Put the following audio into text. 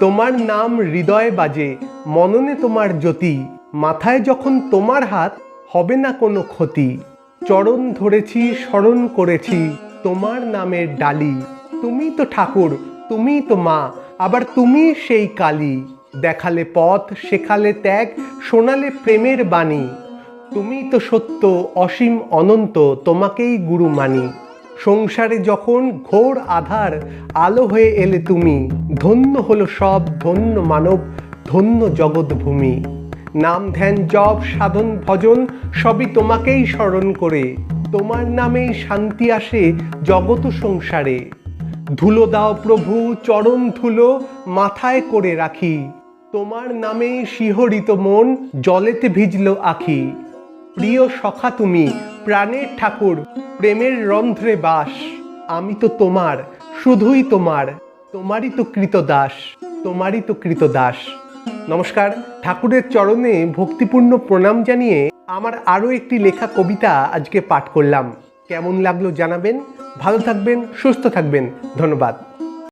তোমার নাম হৃদয়ে বাজে, মননে তোমার জ্যোতি। মাথায় যখন তোমার হাত, হবে না কোনো ক্ষতি। চরণ ধরেছি, স্মরণ করেছি, তোমার নামের ডালি। তুমি তো ঠাকুর তুমি তো মা, আবার তুমি সেই কালী। দেখালে পথ, শেখালে ত্যাগ, শোনালে প্রেমের বাণী। তুমি তো সত্য, অসীম, অনন্ত, তোমাকেই গুরু মানি। সংসারে যখন ঘোর আধার, আলো হয়ে এলে তুমি। ধন্য হলো সব, ধন্য মানব, ধন্য জগৎভূমি নাম ধ্যান, জপ, সাধন, ভজন, সবই তোমাকেই স্মরণ করে। তোমার নামেই শান্তি আসে জগত সংসারে। ধুলো দাও প্রভু, চরণ ধুলো মাথায় করে রাখি। তোমার নামেই শিহরিত মন, জলেতে ভিজল আখি। প্রিয় সখা তুমি, প্রাণের ঠাকুর প্রেমের রন্ধ্রে বাস। আমি তো তোমার, শুধুই তোমার। তোমারই তো কৃতদাস, তোমারই তো কৃতদাস। নমস্কার, ঠাকুরের চরণে ভক্তিপূর্ণ প্রণাম জানিয়ে আমার আরও একটি লেখা কবিতা আজকে পাঠ করলাম। কেমন লাগল জানাবেন? ভালো থাকবেন, সুস্থ থাকবেন। ধন্যবাদ।